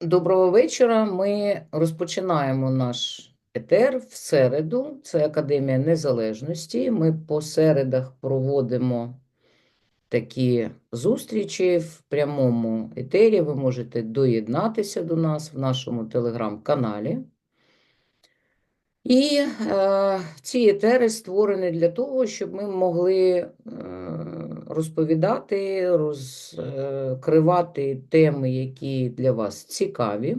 Доброго вечора. Ми розпочинаємо наш етер в середу. Це Академія Незалежності. Ми по середах проводимо такі зустрічі в прямому етері. Ви можете доєднатися до нас в нашому телеграм-каналі. І е, ці етери створені для того, щоб ми могли е, розповідати, розкривати теми, які для вас цікаві.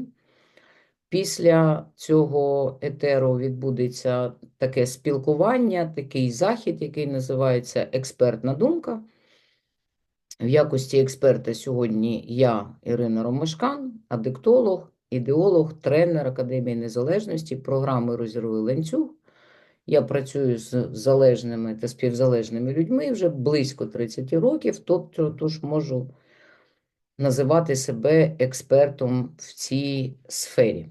Після цього етеру відбудеться таке спілкування, такий захід, який називається Експертна думка. В якості експерта сьогодні я, Ірина Ромашкан, адиктолог, ідеолог, тренер Академії Незалежності, програми Розірви ланцюг. Я працюю з залежними та співзалежними людьми вже близько 30 років, тобто тож можу називати себе експертом в цій сфері.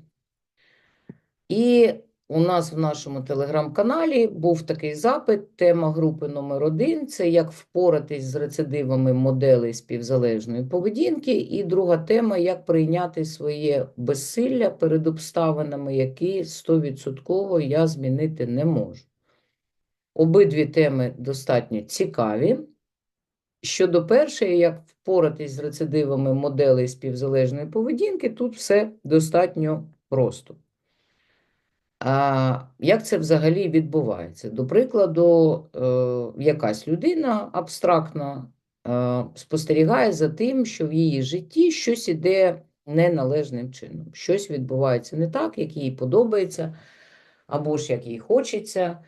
І у нас в нашому телеграм-каналі був такий запит, тема групи номер один це як впоратись з рецидивами моделей співзалежної поведінки. І друга тема як прийняти своє безсилля перед обставинами, які 100% я змінити не можу. Обидві теми достатньо цікаві. Щодо першої, як впоратись з рецидивами моделей співзалежної поведінки, тут все достатньо просто. А як це взагалі відбувається? До прикладу, е, якась людина абстрактна е, спостерігає за тим, що в її житті щось іде неналежним чином, щось відбувається не так, як їй подобається, або ж як їй хочеться.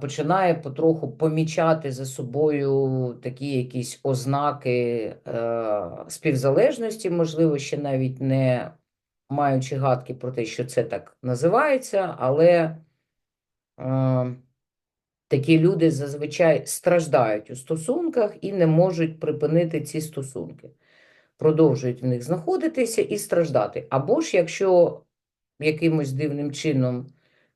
Починає потроху помічати за собою такі якісь ознаки е, співзалежності, можливо, ще навіть не маючи гадки про те, що це так називається, але е, такі люди зазвичай страждають у стосунках і не можуть припинити ці стосунки, продовжують в них знаходитися і страждати. Або ж якщо якимось дивним чином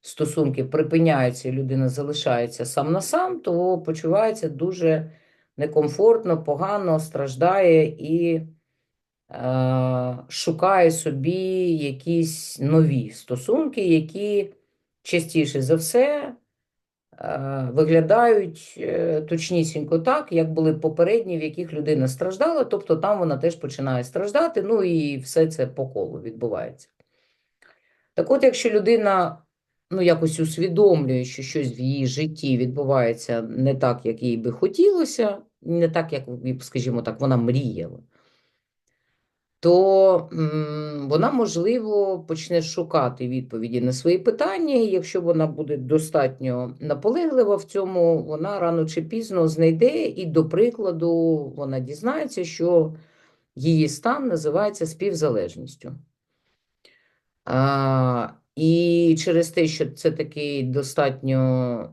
стосунки припиняються, і людина залишається сам на сам, то почувається дуже некомфортно, погано, страждає і шукає собі якісь нові стосунки, які частіше за все е, виглядають е, точнісінько так, як були попередні, в яких людина страждала, тобто там вона теж починає страждати, ну і все це по колу відбувається. Так от, якщо людина ну, якось усвідомлює, що щось в її житті відбувається не так, як їй би хотілося, не так, як, скажімо так, вона мріяла, то вона, можливо, почне шукати відповіді на свої питання, і якщо вона буде достатньо наполеглива в цьому, вона рано чи пізно знайде, і, до прикладу, вона дізнається, що її стан називається співзалежністю. А, і через те, що це такий достатньо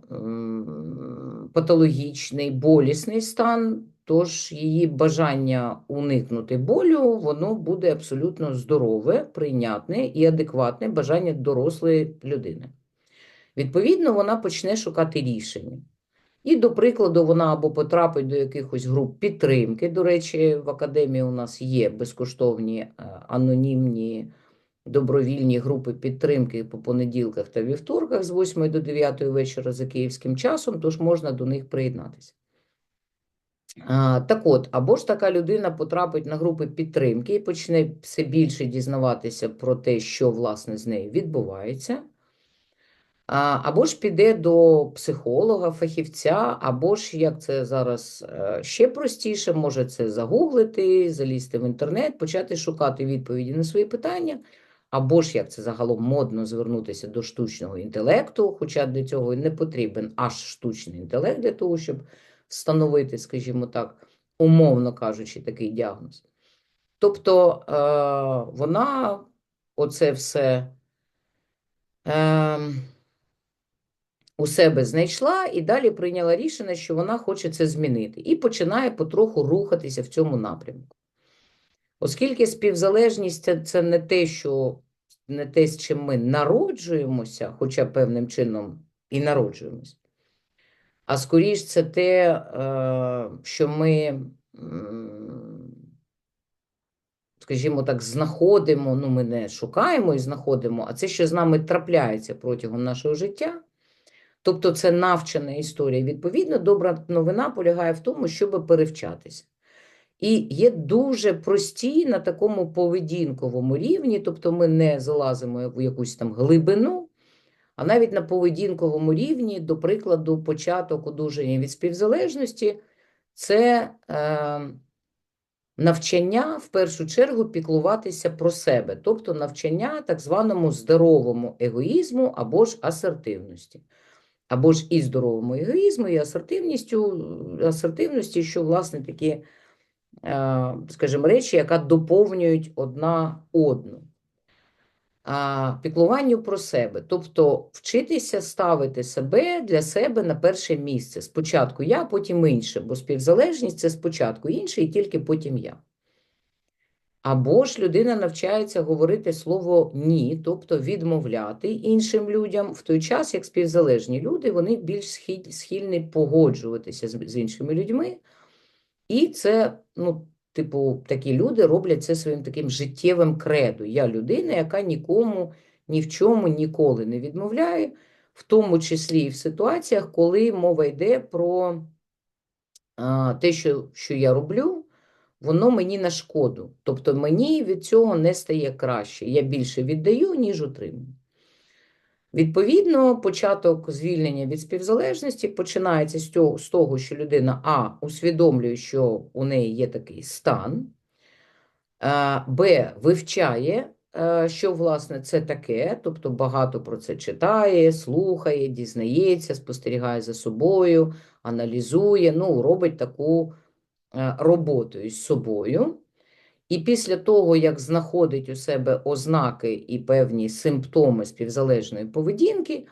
патологічний, болісний стан, тож її бажання уникнути болю, воно буде абсолютно здорове, прийнятне і адекватне бажання дорослої людини. Відповідно, вона почне шукати рішення. І, до прикладу, вона або потрапить до якихось груп підтримки. До речі, в академії у нас є безкоштовні е, анонімні добровільні групи підтримки по понеділках та вівторках з 8 до 9 вечора за київським часом, тож можна до них приєднатися. Так от, або ж така людина потрапить на групи підтримки і почне все більше дізнаватися про те, що власне з нею відбувається. Або ж піде до психолога, фахівця, або ж, як це зараз е, ще простіше, може це загуглити, залізти в інтернет, почати шукати відповіді на свої питання, або ж, як це загалом модно, звернутися до штучного інтелекту, хоча для цього не потрібен аж штучний інтелект для того, щоб встановити, скажімо так, умовно кажучи, такий діагноз. Тобто е, вона оце все е, у себе знайшла і далі прийняла рішення, що вона хоче це змінити, і починає потроху рухатися в цьому напрямку. Оскільки співзалежність це, не те, що не те, з чим ми народжуємося, хоча певним чином і народжуємося, а скоріш це те, е, що ми скажімо так, знаходимо, ну ми не шукаємо і знаходимо, а це, що з нами трапляється протягом нашого життя. Тобто це навчена історія. Відповідно, добра новина полягає в тому, щоб перевчатися. І є дуже прості на такому поведінковому рівні, тобто ми не залазимо в якусь там глибину, а навіть на поведінковому рівні, до прикладу, початок одужання від співзалежності це е, навчання в першу чергу піклуватися про себе, тобто навчання так званому здоровому егоїзму або ж асертивності. Або ж і здоровому егоїзму, і асертивністю, асертивності, що, власне, такі, е, скажімо, речі, яка доповнюють одна одну. А, піклуванню про себе, тобто вчитися ставити себе для себе на перше місце. Спочатку я, потім інше, бо співзалежність це спочатку інше і тільки потім я. Або ж людина навчається говорити слово ні, тобто відмовляти іншим людям, в той час, як співзалежні люди, вони більш схиль- схильні погоджуватися з іншими людьми. І це, ну, типу, такі люди роблять це своїм таким життєвим кредо. Я людина, яка нікому ні в чому ніколи не відмовляє, в тому числі і в ситуаціях, коли мова йде про а, те, що, що я роблю, воно мені на шкоду. Тобто мені від цього не стає краще. Я більше віддаю, ніж отримую. Відповідно, початок звільнення від співзалежності починається з того, що людина А усвідомлює, що у неї є такий стан, Б вивчає, е, що власне це таке, тобто багато про це читає, слухає, дізнається, спостерігає за собою, аналізує, ну, робить таку е, роботу із собою. І після того, як знаходить у себе ознаки і певні симптоми співзалежної поведінки,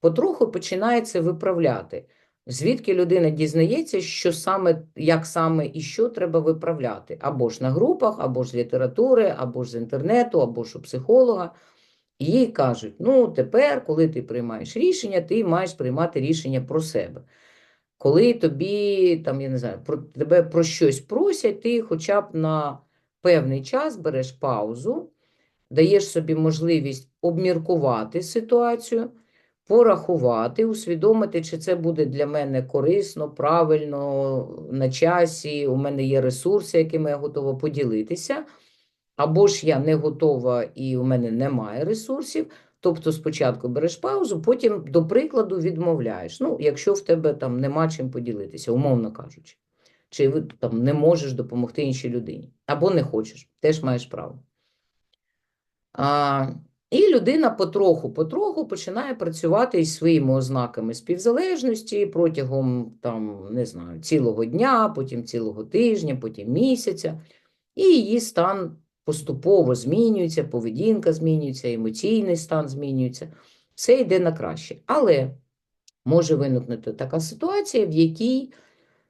потроху починає це виправляти. Звідки людина дізнається, що саме, як саме і що треба виправляти, або ж на групах, або ж з літератури, або ж з інтернету, або ж у психолога. І їй кажуть: ну, тепер, коли ти приймаєш рішення, ти маєш приймати рішення про себе. Коли тобі, там, я не знаю, про тебе про щось просять, ти хоча б на певний час береш паузу, даєш собі можливість обміркувати ситуацію, порахувати, усвідомити, чи це буде для мене корисно, правильно, на часі, у мене є ресурси, якими я готова поділитися, або ж я не готова і у мене немає ресурсів. Тобто спочатку береш паузу, потім, до прикладу, відмовляєш. Ну, якщо в тебе там нема чим поділитися, умовно кажучи, чи там не можеш допомогти іншій людині, або не хочеш, теж маєш право. А, і людина потроху-потроху починає працювати із своїми ознаками співзалежності протягом там, не знаю, цілого дня, потім цілого тижня, потім місяця, і її стан поступово змінюється, поведінка змінюється, емоційний стан змінюється. Все йде на краще. Але може виникнути така ситуація, в якій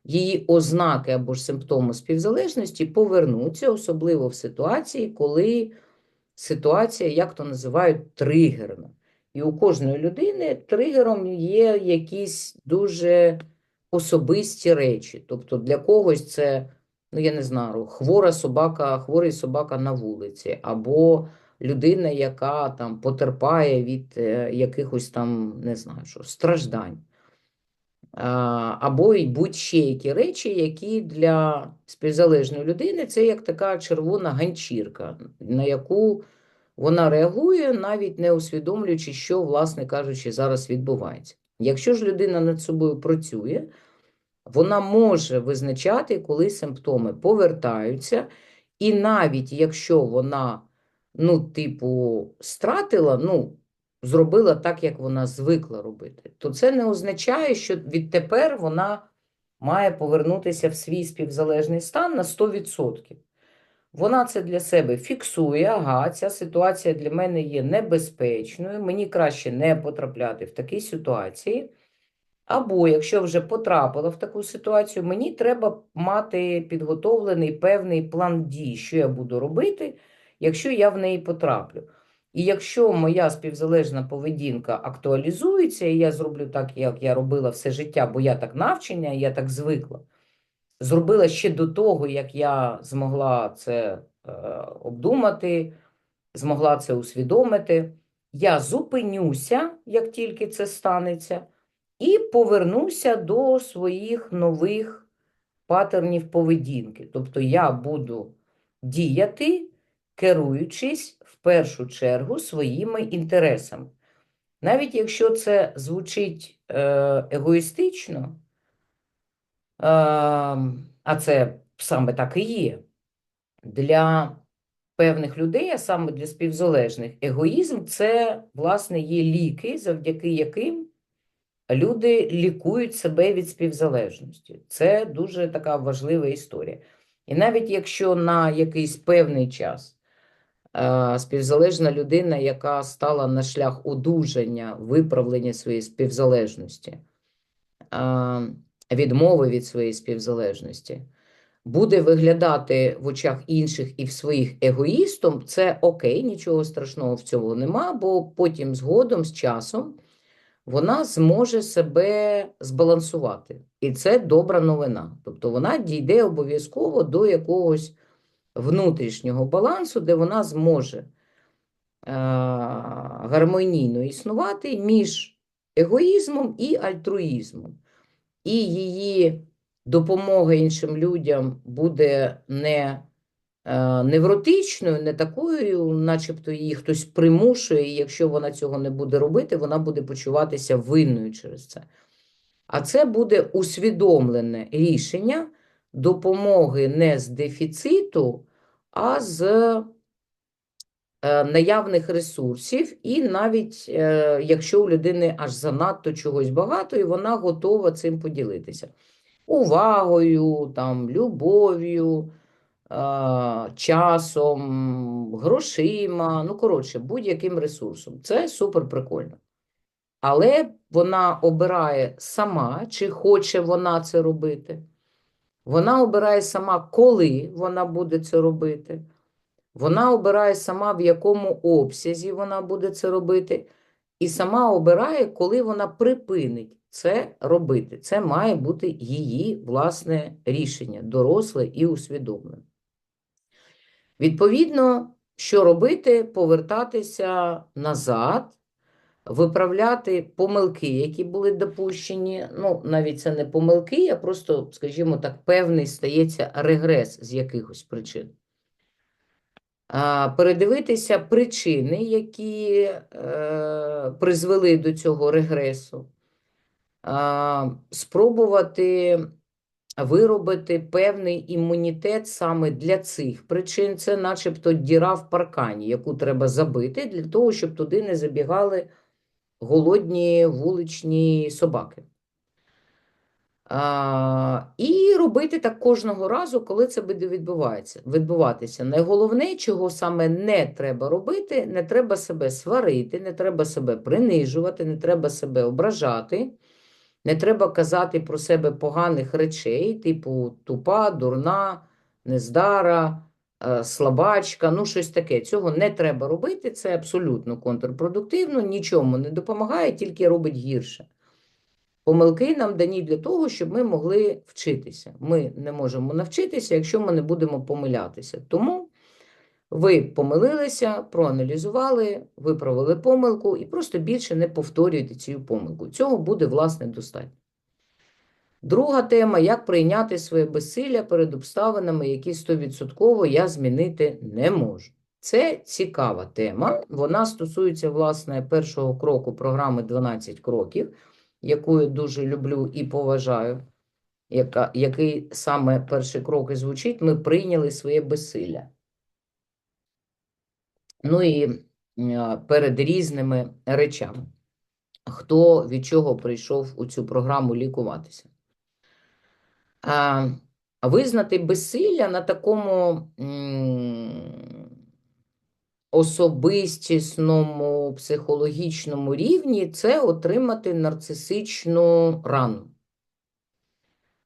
її ознаки або ж симптоми співзалежності повернуться, особливо в ситуації, коли ситуація, як то називають, тригерна. І у кожної людини тригером є якісь дуже особисті речі. Тобто для когось це, ну я не знаю, хвора собака, хворий собака на вулиці, або людина, яка там потерпає від е, якихось там, не знаю, що, страждань. Або й будь-ще які речі, які для співзалежної людини це як така червона ганчірка, на яку вона реагує, навіть не усвідомлюючи, що, власне кажучи, зараз відбувається. Якщо ж людина над собою працює, вона може визначати, коли симптоми повертаються, і навіть якщо вона, ну, типу, стратила, ну, зробила так, як вона звикла робити, то це не означає, що відтепер вона має повернутися в свій співзалежний стан на 100%. Вона це для себе фіксує, ага, ця ситуація для мене є небезпечною, мені краще не потрапляти в такі ситуації. Або якщо вже потрапила в таку ситуацію, мені треба мати підготовлений певний план дій, що я буду робити, якщо я в неї потраплю. І якщо моя співзалежна поведінка актуалізується, і я зроблю так, як я робила все життя, бо я так навчення, я так звикла, зробила ще до того, як я змогла це е, обдумати, змогла це усвідомити. Я зупинюся, як тільки це станеться, і повернуся до своїх нових паттернів поведінки. Тобто я буду діяти, керуючись першу чергу своїми інтересами. Навіть якщо це звучить е, егоїстично, е, а це саме так і є, для певних людей, а саме для співзалежних, егоїзм це, власне, є ліки, завдяки яким люди лікують себе від співзалежності. Це дуже така важлива історія. І навіть якщо на якийсь певний час співзалежна людина, яка стала на шлях одужання, виправлення своєї співзалежності, е, відмови від своєї співзалежності, буде виглядати в очах інших і в своїх егоїстом, це окей, нічого страшного в цьому нема, бо потім згодом, з часом, вона зможе себе збалансувати. І це добра новина. Тобто вона дійде обов'язково до якогось внутрішнього балансу, де вона зможе е, гармонійно існувати між егоїзмом і альтруїзмом. І її допомога іншим людям буде не е, невротичною, не такою, начебто її хтось примушує, і якщо вона цього не буде робити, вона буде почуватися винною через це. А це буде усвідомлене рішення допомоги не з дефіциту, а з е, наявних ресурсів, і навіть е, якщо у людини аж занадто чогось багато, і вона готова цим поділитися. Увагою, там, любов'ю, е, часом, грошима, ну, коротше, будь-яким ресурсом. Це супер прикольно. Але вона обирає сама, чи хоче вона це робити. Вона обирає сама, коли вона буде це робити. Вона обирає сама, в якому обсязі вона буде це робити. І сама обирає, коли вона припинить це робити. Це має бути її власне рішення, доросле і усвідомлене. Відповідно, що робити? Повертатися назад, виправляти помилки, які були допущені. Ну, навіть це не помилки, а просто, скажімо так, певний стається регрес з якихось причин. Передивитися причини, які е, призвели до цього регресу, а, спробувати виробити певний імунітет саме для цих причин. Це начебто діра в паркані, яку треба забити для того, щоб туди не забігали голодні вуличні собаки. А, і робити так кожного разу, коли це буде відбувається, відбуватися. Найголовне, чого саме не треба робити, не треба себе сварити, не треба себе принижувати, не треба себе ображати, не треба казати про себе поганих речей, типу тупа, дурна, нездара, слабачка, ну щось таке. Цього не треба робити, це абсолютно контрпродуктивно, нічому не допомагає, тільки робить гірше. Помилки нам дані для того, щоб ми могли вчитися. Ми не можемо навчитися, якщо ми не будемо помилятися. Тому ви помилилися, проаналізували, виправили помилку і просто більше не повторюйте цю помилку. Цього буде, власне, достатньо. Друга тема як прийняти своє безсилля перед обставинами, які 100% я змінити не можу. Це цікава тема. Вона стосується, власне, першого кроку програми 12 кроків яку я дуже люблю і поважаю, яка, який саме перший крок і звучить, ми прийняли своє безсилля. Ну і перед різними речами. Хто від чого прийшов у цю програму лікуватися? А, Визнати безсилля на такому особистісному психологічному рівні це отримати нарцисичну рану.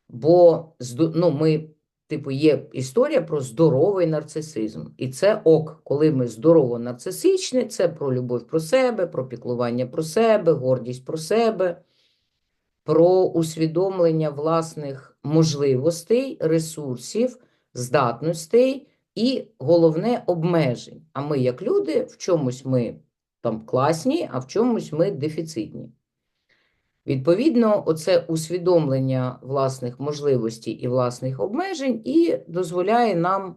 Бо ну, ми, типу, є історія про здоровий нарцисизм. І це ок, коли ми здорово нарцисичні, це про любов про себе, про піклування про себе, гордість про себе, про усвідомлення власних можливостей, ресурсів, здатностей і головне обмежень. А ми, як люди, в чомусь ми там класні, а в чомусь ми дефіцитні. Відповідно, оце усвідомлення власних можливостей і власних обмежень і дозволяє нам,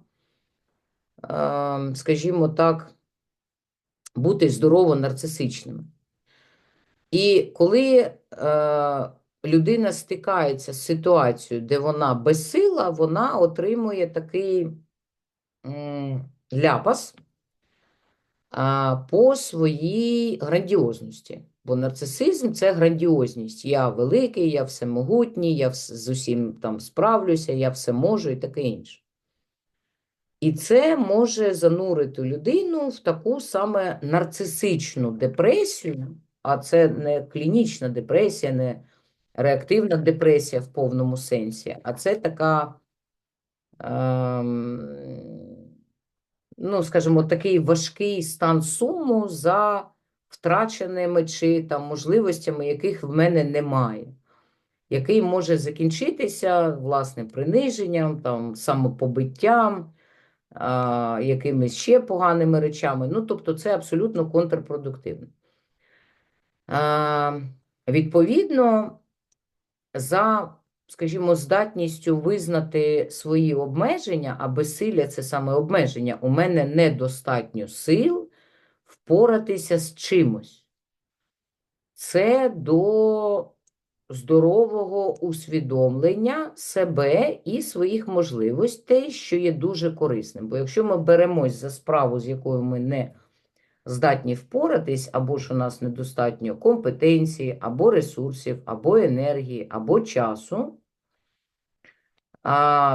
е, скажімо так, бути здорово нарцисичними. І коли е, людина стикається з ситуацією, де вона безсила, вона отримує такий ляпас по своїй грандіозності. Бо нарцисизм це грандіозність. Я великий, я всемогутній, я з усім там справлюся, я все можу і таке інше. І це може занурити людину в таку саме нарцисичну депресію, а це не клінічна депресія, не реактивна депресія в повному сенсі, а це така, ем, ну, скажімо, такий важкий стан суму за втраченими чи там можливостями, яких в мене немає, який може закінчитися власне приниженням, там, самопобиттям якимись ще поганими речами. Ну, тобто, це абсолютно контрпродуктивно. А, відповідно, за, скажімо, здатністю визнати свої обмеження, а безсилля це саме обмеження. У мене недостатньо сил впоратися з чимось. Це до здорового усвідомлення себе і своїх можливостей, що є дуже корисним. Бо якщо ми беремось за справу, з якою ми не здатні впоратись, або ж у нас недостатньо компетенції, або ресурсів, або енергії, або часу,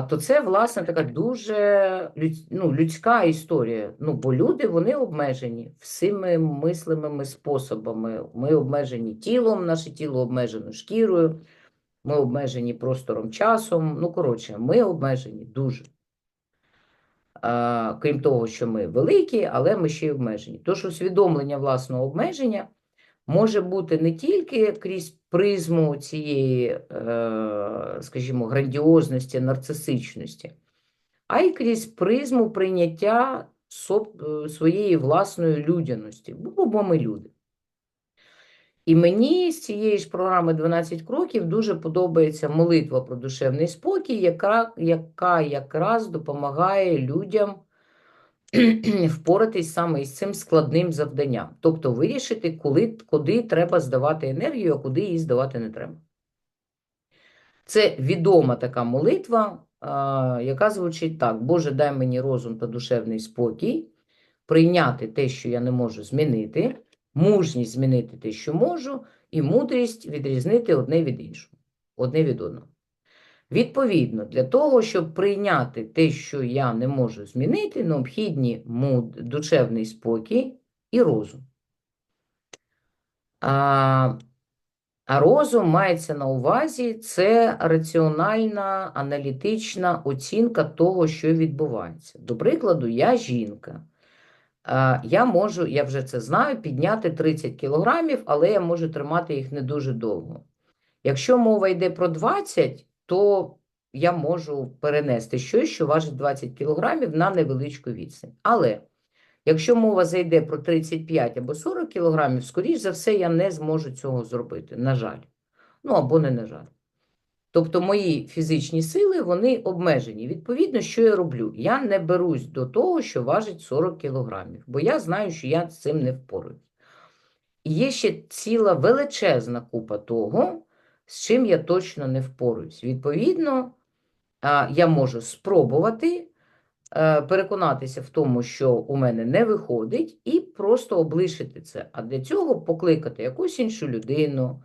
то це, власне, така дуже ну, людська історія. Ну, бо люди, вони обмежені всіми мислимими способами. Ми обмежені тілом, наше тіло обмежено шкірою, ми обмежені простором часом. Ну, коротше, ми обмежені дуже. Крім того, що ми великі, але ми ще й обмежені. Тож усвідомлення власного обмеження може бути не тільки крізь призму цієї, е, скажімо, грандіозності, нарцисичності, а й крізь призму прийняття е, своєї власної людяності, бо ми люди. І мені з цієї ж програми 12 кроків дуже подобається молитва про душевний спокій, яка, яка якраз допомагає людям впоратись саме із цим складним завданням. Тобто вирішити, коли, куди треба здавати енергію, а куди її здавати не треба. Це відома така молитва, яка звучить так: Боже, дай мені розум та душевний спокій, прийняти те, що я не можу змінити, мужність змінити те, що можу, і мудрість відрізнити одне від іншого, одне від одного. Відповідно, для того, щоб прийняти те, що я не можу змінити, необхідні муд... душевний спокій і розум. А, а розум мається на увазі це раціональна аналітична оцінка того, що відбувається. До прикладу, я жінка. А, Я можу, я вже це знаю, підняти 30 кілограмів, але я можу тримати їх не дуже довго. Якщо мова йде про 20, то я можу перенести щось, що важить 20 кілограмів на невеличку відстань. Але якщо мова зайде про 35 або 40 кілограмів, скоріш за все, я не зможу цього зробити, на жаль. Ну або не на жаль. Тобто мої фізичні сили, вони обмежені. Відповідно, що я роблю? Я не берусь до того, що важить 40 кілограмів, бо я знаю, що я з цим не впораюсь. Є ще ціла величезна купа того, з чим я точно не впораюсь. Відповідно, я можу спробувати е, переконатися в тому, що у мене не виходить, і просто облишити це. А для цього покликати якусь іншу людину.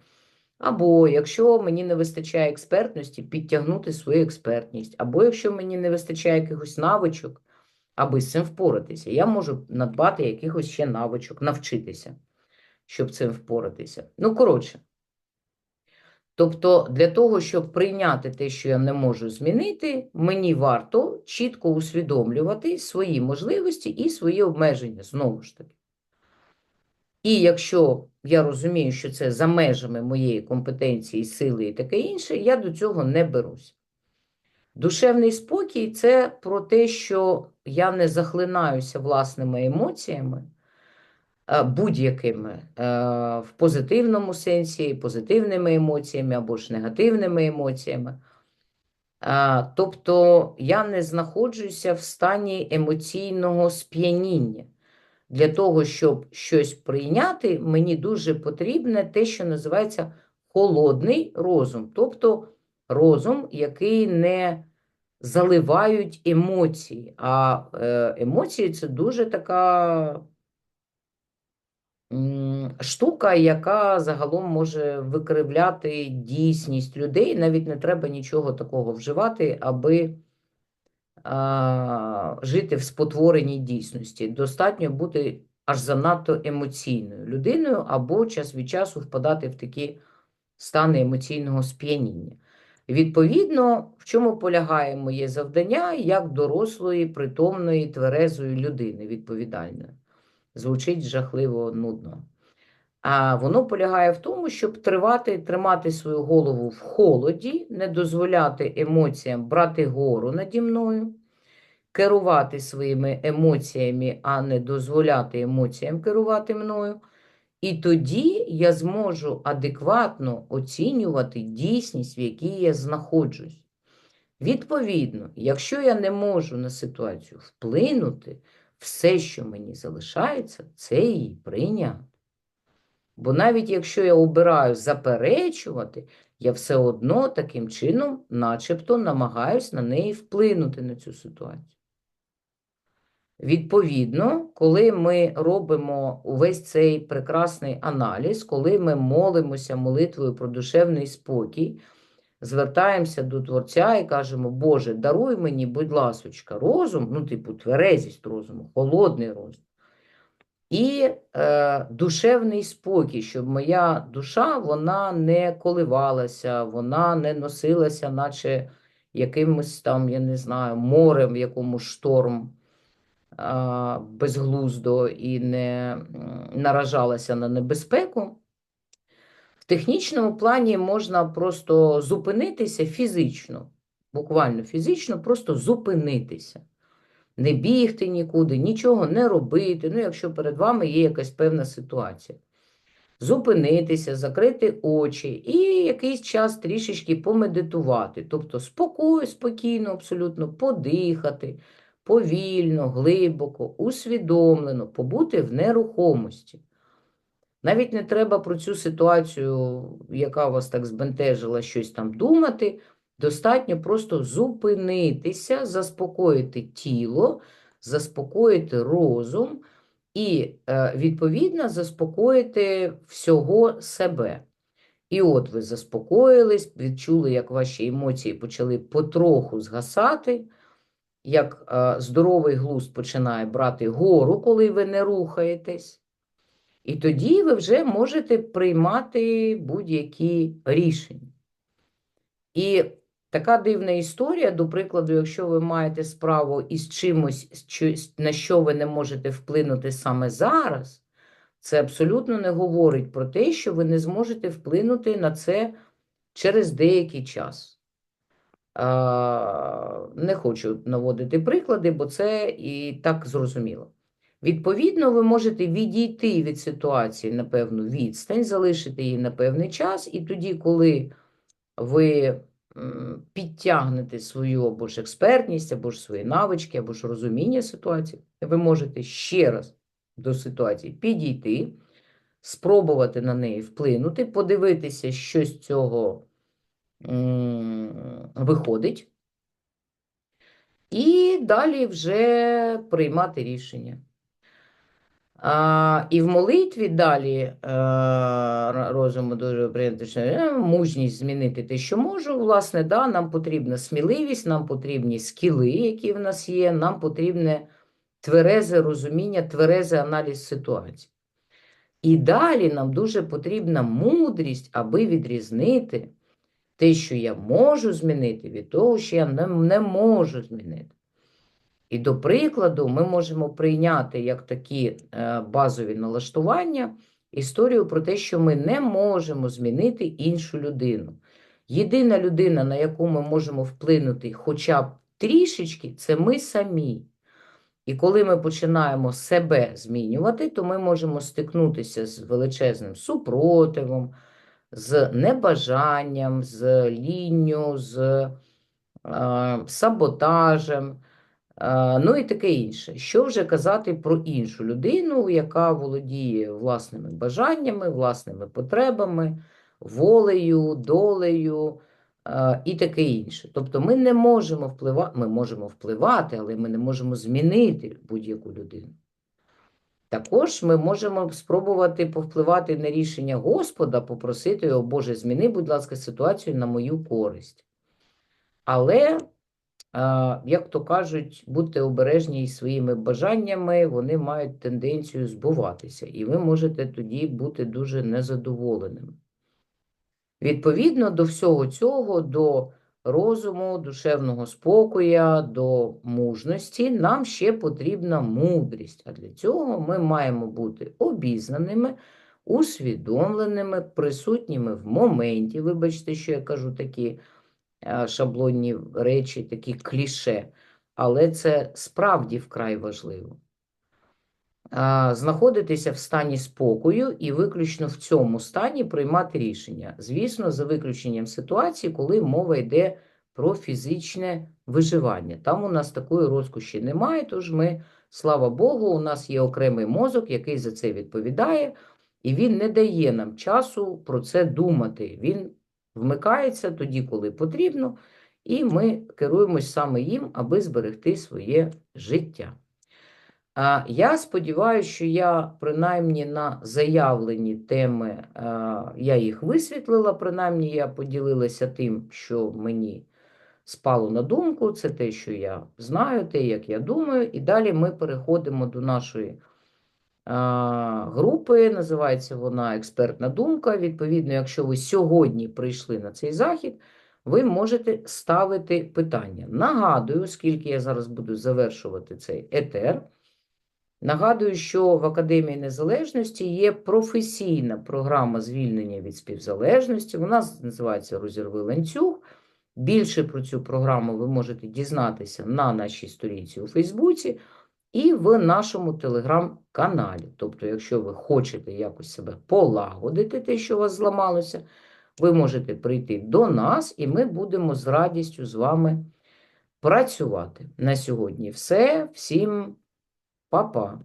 Або якщо мені не вистачає експертності, підтягнути свою експертність, або якщо мені не вистачає якихось навичок, аби з цим впоратися, я можу надбати якихось ще навичок, навчитися, щоб цим впоратися. Ну, коротше. Тобто, для того, щоб прийняти те, що я не можу змінити, мені варто чітко усвідомлювати свої можливості і свої обмеження, знову ж таки. І якщо я розумію, що це за межами моєї компетенції, сили і таке інше, я до цього не берусь. Душевний спокій це про те, що я не захлинаюся власними емоціями, будь-якими, в позитивному сенсі, позитивними емоціями або ж негативними емоціями. Тобто я не знаходжуся в стані емоційного сп'яніння. Для того, щоб щось прийняти, мені дуже потрібне те, що називається холодний розум, тобто розум, який не заливають емоції. А е, емоції це дуже така штука, яка загалом може викривляти дійсність людей. Навіть не треба нічого такого вживати, аби жити в спотвореній дійсності. Достатньо бути аж занадто емоційною людиною, або час від часу впадати в такі стани емоційного сп'яніння. Відповідно, в чому полягає моє завдання як дорослої, притомної, тверезої людини відповідальної. Звучить жахливо нудно. А воно полягає в тому, щоб тривати, тримати свою голову в холоді, не дозволяти емоціям брати гору наді мною, керувати своїми емоціями, а не дозволяти емоціям керувати мною. І тоді я зможу адекватно оцінювати дійсність, в якій я знаходжусь. Відповідно, якщо я не можу на ситуацію вплинути, все, що мені залишається, це її прийняти. Бо навіть якщо я обираю заперечувати, я все одно таким чином, начебто, намагаюсь на неї вплинути на цю ситуацію. Відповідно, коли ми робимо увесь цей прекрасний аналіз, коли ми молимося молитвою про душевний спокій, звертаємося до Творця і кажемо, Боже, даруй мені, будь ласочка, розум, ну, типу, тверезість розуму, холодний розум. І е, душевний спокій, щоб моя душа вона не коливалася, вона не носилася, наче якимось там, я не знаю, морем, в якому шторм а, безглуздо і не наражалася на небезпеку. В технічному плані можна просто зупинитися фізично, буквально фізично, просто зупинитися не бігти нікуди, нічого не робити, ну, якщо перед вами є якась певна ситуація. Зупинитися, закрити очі і якийсь час трішечки помедитувати, тобто спокою, спокійно, абсолютно подихати, повільно, глибоко, усвідомлено, побути в нерухомості. Навіть не треба про цю ситуацію, яка вас так збентежила, щось там думати. Достатньо просто зупинитися, заспокоїти тіло, заспокоїти розум і, е, відповідно, заспокоїти всього себе. І от ви заспокоїлись, відчули, як ваші емоції почали потроху згасати, як е, здоровий глузд починає брати гору, коли ви не рухаєтесь. І тоді ви вже можете приймати будь-які рішення. І така дивна історія, до прикладу, якщо ви маєте справу із чимось, на що ви не можете вплинути саме зараз, це абсолютно не говорить про те, що ви не зможете вплинути на це через деякий час. Не хочу наводити приклади, бо це і так зрозуміло. Відповідно, ви можете відійти від ситуації на певну відстань, залишити її на певний час, і тоді, коли ви підтягнете свою або ж експертність, або ж свої навички, або ж розуміння ситуації, ви можете ще раз до ситуації підійти, спробувати на неї вплинути, подивитися, що з цього виходить, і далі вже приймати рішення. А, І в молитві далі а, е, розуму дуже прийнято, е, мужність змінити те, що можу. Власне, да, нам потрібна сміливість, нам потрібні скіли, які в нас є, нам потрібне тверезе розуміння, тверезий аналіз ситуації. І далі нам дуже потрібна мудрість, аби відрізнити те, що я можу змінити, від того, що я не, не можу змінити. І, до прикладу, ми можемо прийняти як такі е, базові налаштування історію про те, що ми не можемо змінити іншу людину. Єдина людина, на яку ми можемо вплинути хоча б трішечки, це ми самі. І коли ми починаємо себе змінювати, то ми можемо стикнутися з величезним супротивом, з небажанням, з лінню, з е, саботажем, ну і таке інше. Що вже казати про іншу людину, яка володіє власними бажаннями, власними потребами, волею, долею е, і таке інше. Тобто ми не можемо впливати, ми можемо впливати, але ми не можемо змінити будь-яку людину. Також ми можемо спробувати повпливати на рішення Господа, попросити його, Боже, зміни, будь ласка, ситуацію на мою користь. Але, як то кажуть, будьте обережні із своїми бажаннями, вони мають тенденцію збуватися, і ви можете тоді бути дуже незадоволеним. Відповідно до всього цього, до розуму, душевного спокоя, до мужності, нам ще потрібна мудрість. А для цього ми маємо бути обізнаними, усвідомленими, присутніми в моменті. Вибачте, що я кажу такі шаблонні речі, такі кліше, але це справді вкрай важливо. Знаходитися в стані спокою і виключно в цьому стані приймати рішення. Звісно, за виключенням ситуації, коли мова йде про фізичне виживання. Там у нас такої розкоші немає, тож ми, слава Богу, у нас є окремий мозок, який за це відповідає, і він не дає нам часу про це думати. Він вмикається тоді, коли потрібно, і ми керуємось саме їм, аби зберегти своє життя. Я сподіваюся, що я принаймні на заявлені теми я їх висвітлила, принаймні я поділилася тим, що мені спало на думку, це те, що я знаю, те, як я думаю, і далі ми переходимо до нашої групи, називається вона експертна думка. Відповідно, якщо ви сьогодні прийшли на цей захід, ви можете ставити питання. Нагадую, оскільки я зараз буду завершувати цей етер. Нагадую, що в Академії Незалежності є професійна програма звільнення від співзалежності. Вона називається Розірви ланцюг. Більше про цю програму ви можете дізнатися на нашій сторінці у Фейсбуці і в нашому телеграм-каналі. Тобто, якщо ви хочете якось себе полагодити, те, що у вас зламалося, ви можете прийти до нас, і ми будемо з радістю з вами працювати. На сьогодні все. Всім па-па!